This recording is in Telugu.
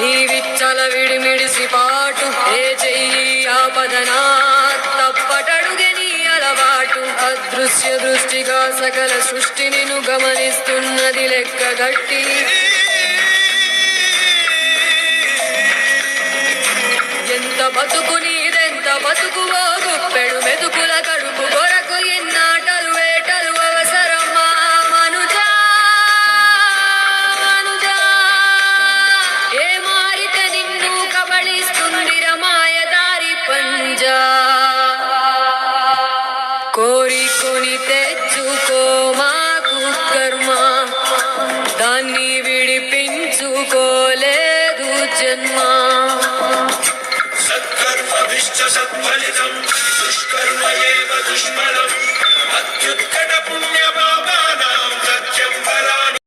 నీ విడిమిడిసి పాటు ఏ చెయ్యి ఆపదనా తప్పటడుగని అలవాటు. అదృశ్య దృష్టిగా సకల సృష్టిని గమనిస్తున్నది లెక్క గట్టి. ఎంత బతుకుని కోరికొని తెచ్చుకో మాకు కర్మ. దాన్ని విడిపించుకోలేదు జన్మ. సత్కర్మ విష్ట సత్ఫలితం